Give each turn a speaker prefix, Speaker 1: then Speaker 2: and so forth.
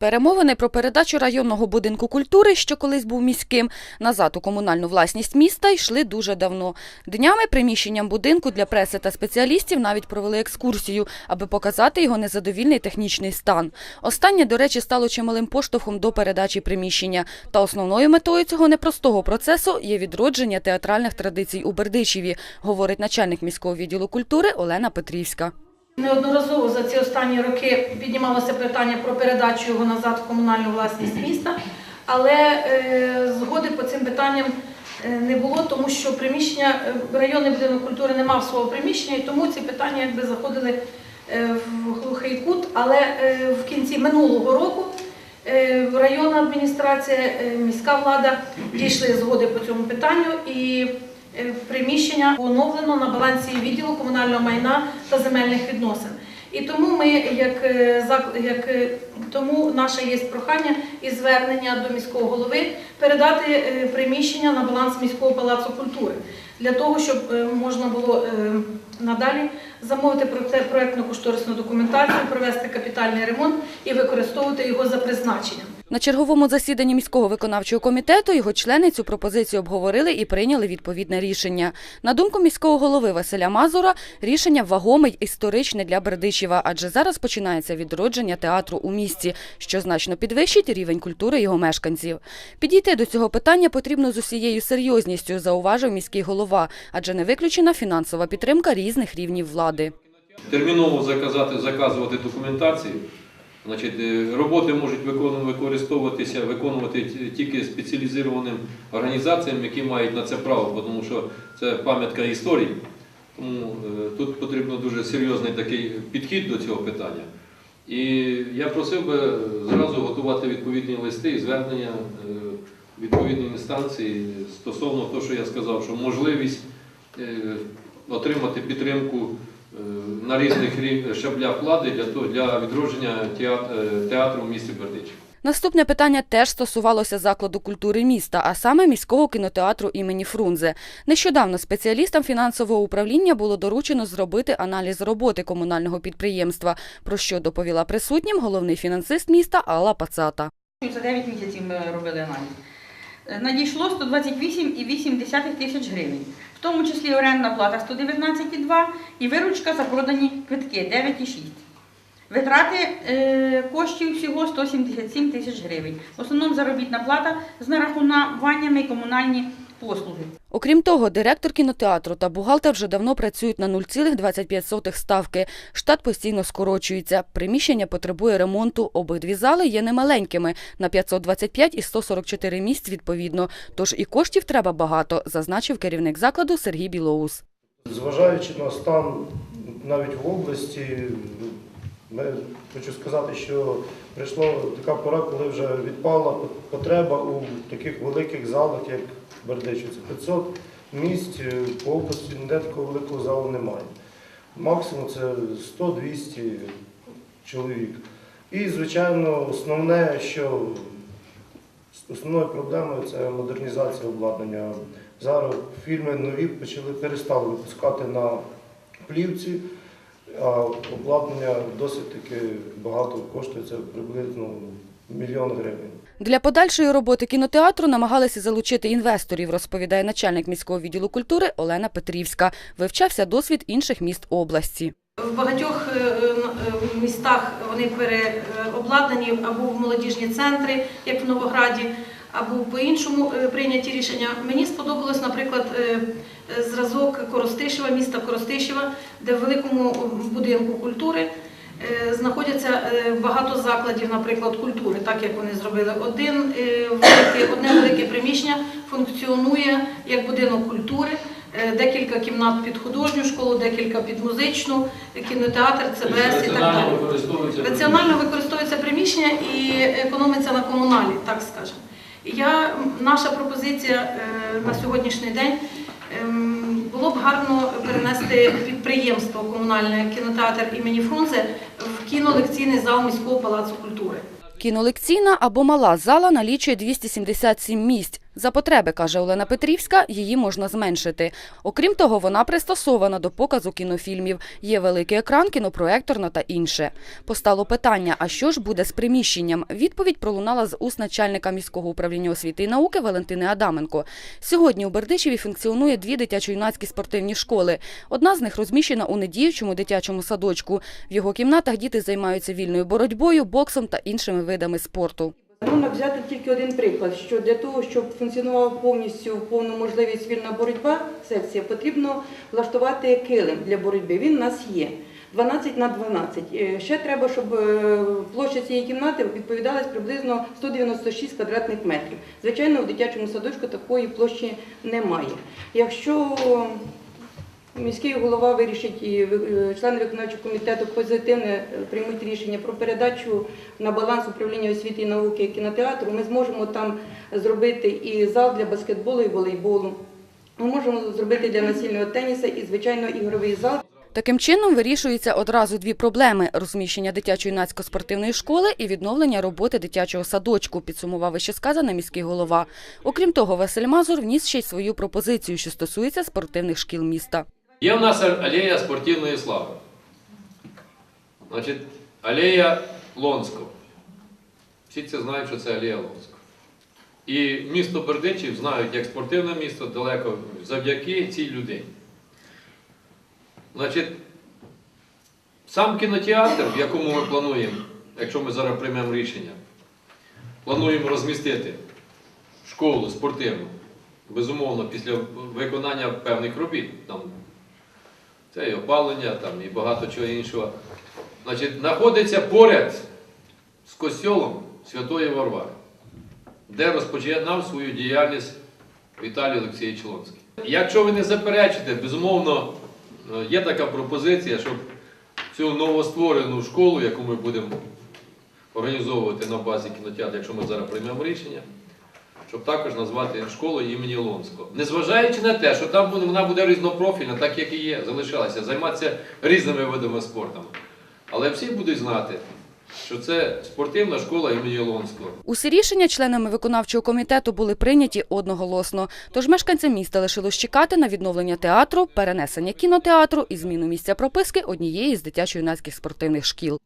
Speaker 1: Перемовини про передачу районного будинку культури, що колись був міським, назад у комунальну власність міста йшли дуже давно. Днями приміщенням будинку для преси та спеціалістів навіть провели екскурсію, аби показати його незадовільний технічний стан. Останнє, до речі, стало чималим поштовхом до передачі приміщення. Та основною метою цього непростого процесу є відродження театральних традицій у Бердичеві, говорить начальник міського відділу культури Олена Петрівська.
Speaker 2: Неодноразово за ці останні роки піднімалося питання про передачу його назад в комунальну власність міста, але е, згоди по цим питанням е, не було, тому що приміщення е, районний будинок культури не мав свого приміщення, і тому ці питання якби заходили в глухий кут. Але в кінці минулого року районна адміністрація, міська влада дійшли згоди по цьому питанню і приміщення оновлено на балансі відділу комунального майна та земельних відносин. І тому ми, як, е, як е, тому наше є прохання і звернення до міського голови передати е, приміщення на баланс міського палацу культури для того, щоб е, можна було е, надалі замовити проте- проектно-кошторисну документацію, провести капітальний ремонт і використовувати його за призначенням.
Speaker 1: На черговому засіданні міського виконавчого комітету його члени цю пропозицію обговорили і прийняли відповідне рішення. На думку міського голови Василя Мазура, рішення вагоме й історичне для Бердичева, адже зараз починається відродження театру у місті, що значно підвищить рівень культури його мешканців. Підійти до цього питання потрібно з усією серйозністю, зауважив міський голова, адже не виключена фінансова підтримка різних рівнів влади.
Speaker 3: терміново заказати, заказувати документацію. Значить, е, роботи можуть використовуватися, виконувати тільки спеціалізованим організаціям, які мають на це право, тому що це пам'ятка історії. Тому е, тут потрібно дуже серйозний такий підхід до цього питання. І я просив би зразу готувати відповідні листи і звернення е, відповідні інстанції стосовно того, що я сказав, що можливість отримати підтримку на різних щаблях влади для того для відродження е, театру в місті Бердичів.
Speaker 1: Наступне питання теж стосувалося закладу культури міста, а саме міського кінотеатру імені Фрунзе. Нещодавно спеціалістам фінансового управління було доручено зробити аналіз роботи комунального підприємства, про що доповіла присутнім головний фінансист міста Алла Пацата.
Speaker 4: За 9 місяців ми робили аналіз. Е, Надійшло 128,8 тисяч гривень, в тому числі орендна плата 119,2 і виручка за продані квитки 9,6. Витрати е, коштів всього 177 тисяч гривень. В основному заробітна плата з нарахуваннями і комунальні послуги.
Speaker 1: Окрім того, директор кінотеатру та бухгалтер вже давно працюють на 0,25 ставки. Штат постійно скорочується. Приміщення потребує ремонту. Обидві зали є немаленькими на 525 і 144 місць відповідно. Тож і коштів треба багато, зазначив керівник закладу Сергій Білоус.
Speaker 5: Зважаючи на стан навіть в області, ми, хочу сказати, що прийшла така пора, коли вже відпала потреба у таких великих залах, як Бердичів. Це 500 місць е, по області ніде такого великого залу немає. Максимум це 100-200 чоловік. І, звичайно, основне, що основною проблемою це модернізація обладнання. Зараз фільми нові почали перестали випускати на плівці, а обладнання досить таки багато коштує, це приблизно мільйон гривень.
Speaker 1: Для подальшої роботи кінотеатру намагалися залучити інвесторів, розповідає начальник міського відділу культури Олена Петрівська. Вивчався досвід інших міст області.
Speaker 2: В багатьох е, е, містах вони переобладнані або в молодіжні центри, як в Новограді, або по-іншому е, прийняті рішення. Мені сподобалось, наприклад, зразок Коростишева, міста Коростишева, де в великому будинку культури знаходяться е, багато закладів, наприклад, культури, так як вони зробили. Один е, велике, одне велике приміщення функціонує як будинок культури. Е, Декілька кімнат під художню школу, декілька під музичну, кінотеатр, ЦБС і так далі. Раціонально використовується приміщення і економиться на комуналі, так скажемо. Я, наша пропозиція е, на сьогоднішній день ем, було б гарно перенести підприємство комунальне кінотеатр імені Фрунзе в кінолекційний зал міського палацу культури.
Speaker 1: Кінолекційна або мала зала налічує 277 місць. За потреби, каже Олена Петрівська, її можна зменшити. Окрім того, вона пристосована до показу кінофільмів. Є великий екран, кінопроекторна та інше. Постало питання, а що ж буде з приміщенням? Відповідь пролунала з уст начальника міського управління освіти і науки Валентини Адаменко. Сьогодні у Бердичеві функціонує дві дитячо-юнацькі спортивні школи. Одна з них розміщена у недіючому дитячому садочку. В його кімнатах діти займаються вільною боротьбою, боксом та іншими видами спорту.
Speaker 6: Можна взяти тільки один приклад, що для того, щоб функціонувала повністю повну можливість вільна боротьба, секція, потрібно влаштувати килим для боротьби. Він у нас є. 12 на 12. Е, Ще треба, щоб е, площа цієї кімнати відповідала приблизно 196 квадратних метрів. Звичайно, в дитячому садочку такої площі немає. Якщо Міський голова вирішить і е, члени виконавчого комітету позитивне е, приймуть рішення про передачу на баланс управління освіти і науки кінотеатру. Ми зможемо там зробити і зал для баскетболу і волейболу. Ми можемо зробити для насильного теніса і, звичайно, ігровий зал.
Speaker 1: Таким чином вирішуються одразу дві проблеми – розміщення дитячо-юнацької спортивної школи і відновлення роботи дитячого садочку, підсумував вищесказаний міський голова. Окрім того, Василь Мазур вніс ще й свою пропозицію, що стосується спортивних шкіл міста.
Speaker 3: Є в нас алея спортивної слави. Значить, алея Лонського. Всі це знають, що це алея Лонського. І місто Бердичів знають як спортивне місто далеко завдяки цій людині. Значить, сам кінотеатр, в якому ми плануємо, якщо ми зараз приймемо рішення, плануємо розмістити школу спортивну, безумовно, після виконання певних робіт. Там, це і опалення, там, і багато чого іншого. Значить, знаходиться поряд з костьолом Святої Варвари, де розпочинав свою діяльність Віталій Олексійович Лонський. Якщо ви не заперечите, безумовно, е, є така пропозиція, щоб цю новостворену школу, яку ми будемо організовувати на базі кінотеатру, якщо ми зараз приймемо рішення, щоб також назвати школою імені Лонського. Незважаючи на те, що там вона буде різнопрофільна, так як і є, залишалася, займатися різними видами спорту. Але всі будуть знати, що це спортивна школа імені Лонського.
Speaker 1: Усі рішення членами виконавчого комітету були прийняті одноголосно. Тож мешканцям міста лишилось чекати на відновлення театру, перенесення кінотеатру і зміну місця прописки однієї з дитячо-юнацьких спортивних шкіл.